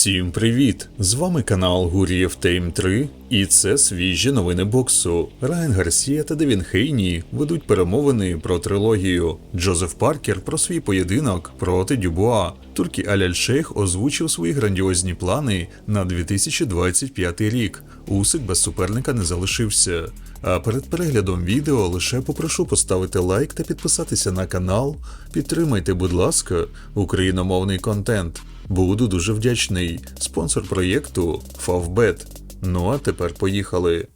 Всім привіт! З вами канал Гурієв Тейм 3, і це свіжі новини боксу. Райан Гарсія та Девін Хейні ведуть перемовини про трилогію. Джозеф Паркер про свій поєдинок проти Дюбуа. Туркі Аляль Шейх озвучив свої грандіозні плани на 2025 рік. Усик без суперника не залишився. А перед переглядом відео лише попрошу поставити лайк та підписатися на канал. Підтримайте, будь ласка, україномовний контент. Буду дуже вдячний. Спонсор проєкту Favbet. Ну а тепер поїхали.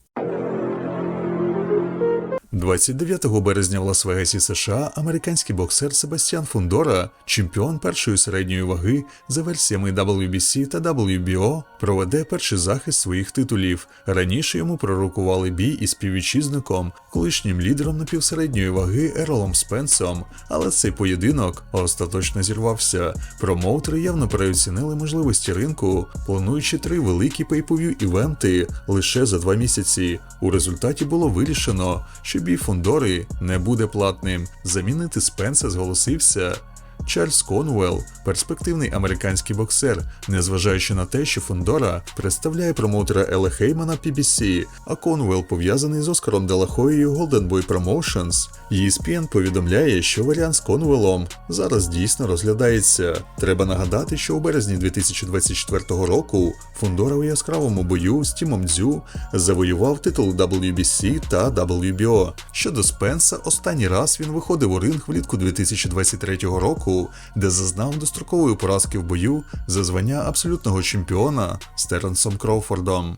29 березня в Лас-Вегасі США американський боксер Себастьян Фундора, чемпіон першої середньої ваги за версіями WBC та WBO, проведе перший захист своїх титулів. Раніше йому пророкували бій із співвітчизником, колишнім лідером напівсередньої ваги Ерлом Спенсом, але цей поєдинок остаточно зірвався. Промоутери явно переоцінили можливості ринку, плануючи три великі пейпові івенти лише за два місяці. У результаті було вирішено, що бій Фундори не буде платним. Замінити Спенса зголосився. Чарльз Конуелл – перспективний американський боксер, незважаючи на те, що Фондора представляє промоутера Еле Хеймана PBC, а Конуелл пов'язаний з Оскаром Делахоєю Golden Boy Promotions. ESPN повідомляє, що варіант з Конуелом зараз дійсно розглядається. Треба нагадати, що у березні 2024 року Фондора у яскравому бою з Тімом Дзю завоював титул WBC та WBO. Щодо Спенса, останній раз він виходив у ринг влітку 2023 року, де зазнав дострокової поразки в бою за звання абсолютного чемпіона з Теренсом Кроуфордом.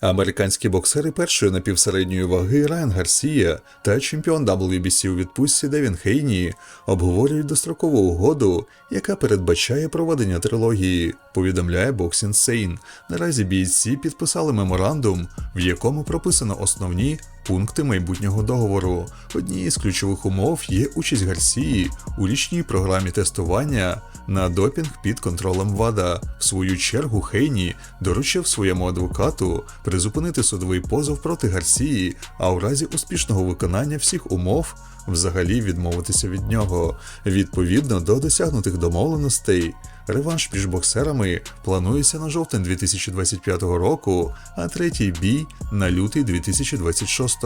Американські боксери першої напівсередньої ваги Райан Гарсія та чемпіон WBC у відпустці Девін Хейні обговорюють дострокову угоду, яка передбачає проведення трилогії. Повідомляє Boxing Sane. Наразі бійці підписали меморандум, в якому прописано основні пункти майбутнього договору. Однією з ключових умов є участь Гарсії у річній програмі тестування на допінг під контролем ВАДА. В свою чергу Хейні доручив своєму адвокату призупинити судовий позов проти Гарсії, а у разі успішного виконання всіх умов взагалі відмовитися від нього. Відповідно до досягнутих домовленостей. Реванш між боксерами планується на жовтень 2025 року, а третій бій на лютий 2026.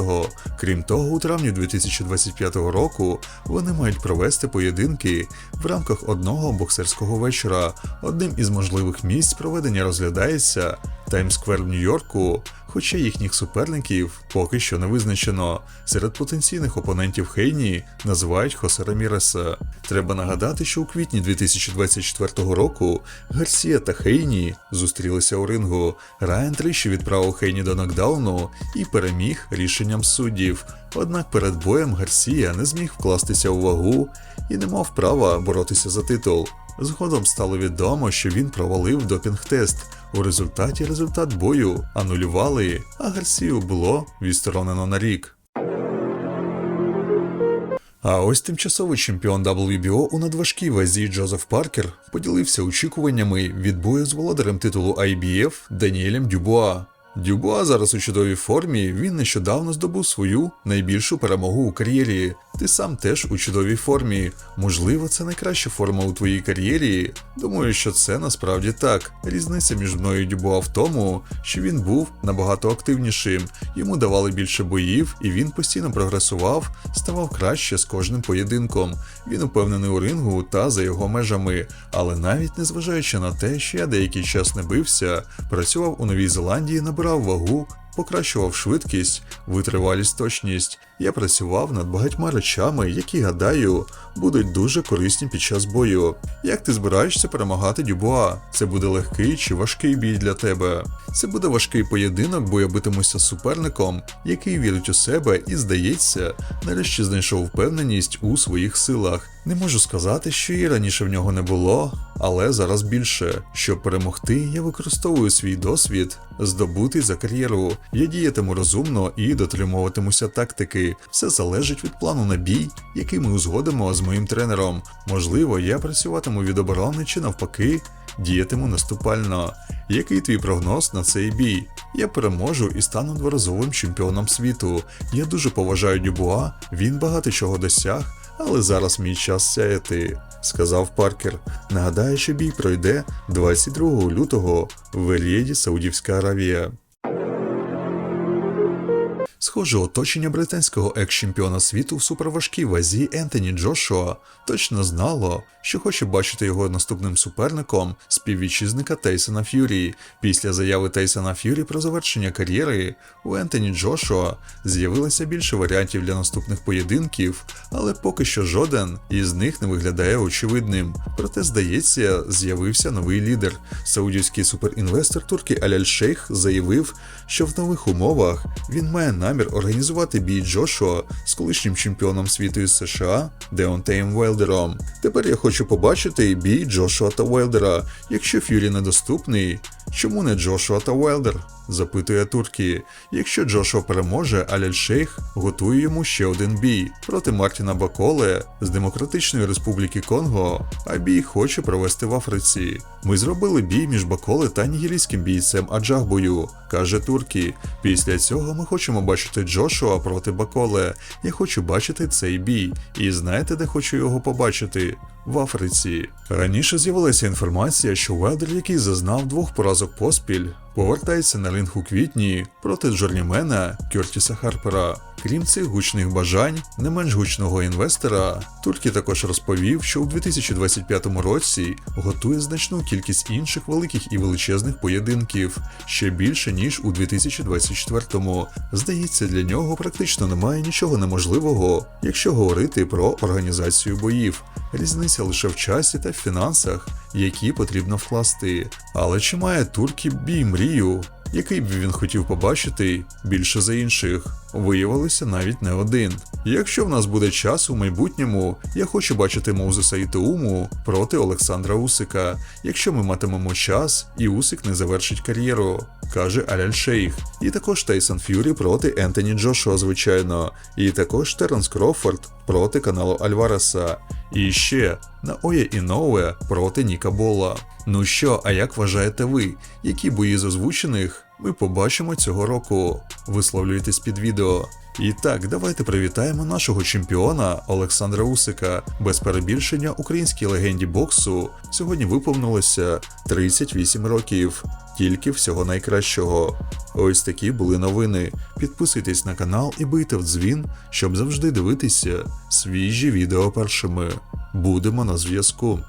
Крім того, у травні 2025 року вони мають провести поєдинки в рамках одного боксерського вечора. Одним із можливих місць проведення розглядається Таймсквер в Нью-Йорку, хоча їхніх суперників поки що не визначено. Серед потенційних опонентів Хейні називають Хосе Раміреса. Треба нагадати, що у квітні 2024 року Гарсія та Хейні зустрілися у рингу. Райан тричі відправив Хейні до нокдауну і переміг рішенням суддів. Однак перед боєм Гарсія не зміг вкластися у вагу і не мав права боротися за титул. Згодом стало відомо, що він провалив допінг-тест. У результаті результат бою анулювали, а Гарсію було відсторонено на рік. А ось тимчасовий чемпіон WBO у надважкій вазі Джозеф Паркер поділився очікуваннями від бою з володарем титулу IBF Даніелем Дюбуа. Дюбуа зараз у чудовій формі, він нещодавно здобув свою найбільшу перемогу у кар'єрі. Ти сам теж у чудовій формі. Можливо, це найкраща форма у твоїй кар'єрі. Думаю, що це насправді так. Різниця між мною і Дюбуа в тому, що він був набагато активнішим, йому давали більше боїв, і він постійно прогресував, ставав краще з кожним поєдинком. Він упевнений у рингу та за його межами. Але навіть незважаючи на те, що я деякий час не бився, працював у Новій Зеландії, набирав вагу, покращував швидкість, витривалість, точність. Я працював над багатьма речами, які, гадаю, будуть дуже корисні під час бою. Як ти збираєшся перемагати Дюбуа? Це буде легкий чи важкий бій для тебе? Це буде важкий поєдинок, бо я битимуся з суперником, який вірить у себе і, здається, нарешті знайшов впевненість у своїх силах. Не можу сказати, що і раніше в нього не було, але зараз більше. Щоб перемогти, я використовую свій досвід, здобутий за кар'єру. Я діятиму розумно і дотримуватимуся тактики. Все залежить від плану на бій, який ми узгодимо з моїм тренером. Можливо, я працюватиму від оборони чи навпаки, діятиму наступально. Який твій прогноз на цей бій? Я переможу і стану дворазовим чемпіоном світу. Я дуже поважаю Дюбуа, він багато чого досяг. але зараз мій час сяяти, сказав Паркер. Нагадаю, що бій пройде 22 лютого в Елєді, Саудівська Аравія. Схоже, оточення британського екс-чемпіона світу в суперважкій вазі Ентоні Джошуа точно знало, що хоче бачити його наступним суперником співвітчизника Тейсона Ф'юрі. Після заяви Тейсона Ф'юрі про завершення кар'єри у Ентоні Джошуа з'явилося більше варіантів для наступних поєдинків, але поки що жоден із них не виглядає очевидним. Проте, здається, з'явився новий лідер. Саудівський суперінвестор турки Аляль Шейх заявив, що в нових умовах він має намір організувати бій Джошуа з колишнім чемпіоном світу із США Деонтеєм Велдером. Тепер я хочу побачити бій Джошуа та Велдера. Якщо Ф'юрі недоступний, чому не Джошуа та Велдер? запитує Туркі. Якщо Джошуа переможе, Аляль Шейх готує йому ще один бій проти Мартіна Баколе з Демократичної Республіки Конго, а бій хоче провести в Африці. Ми зробили бій між Баколе та нігерійським бійцем Аджахбою, каже Туркі. Після цього ми хочемо бачити Джошуа проти Баколе. Я хочу бачити цей бій. І знаєте, де хочу його побачити? В Африці. Раніше з'явилася інформація, що Велдер, який зазнав двох поразок поспіль, повертається на ринг у квітні проти джорнімена Кертіса Харпера. Крім цих гучних бажань, не менш гучного інвестора, Туркі також розповів, що у 2025 році готує значну кількість інших великих і величезних поєдинків, ще більше ніж у 2024-му. Здається, для нього практично немає нічого неможливого, якщо говорити про організацію боїв. Різниця лише в часі та в фінансах, які потрібно вкласти. Але чи має Туркі бій мрію, який б він хотів побачити більше за інших? Виявилося навіть не один. Якщо в нас буде час у майбутньому, я хочу бачити Моузеса і Теуму проти Олександра Усика, якщо ми матимемо час і Усик не завершить кар'єру, каже Аляль Шейх. І також Тейсон Ф'юрі проти Ентоні Джошуа, звичайно, і також Теренс Крофорд проти каналу Альвареса. І ще Наоя Іноуе проти Ніка Бола. Ну що, а як вважаєте ви, які бої з озвучених ми побачимо цього року? Висловлюйтесь під відео. І так, давайте привітаємо нашого чемпіона Олександра Усика. Без перебільшення українській легенді боксу сьогодні виповнилося 38 років. Тільки всього найкращого. Ось такі були новини. Підписуйтесь на канал і бийте в дзвін, щоб завжди дивитися свіжі відео першими. Будемо на зв'язку.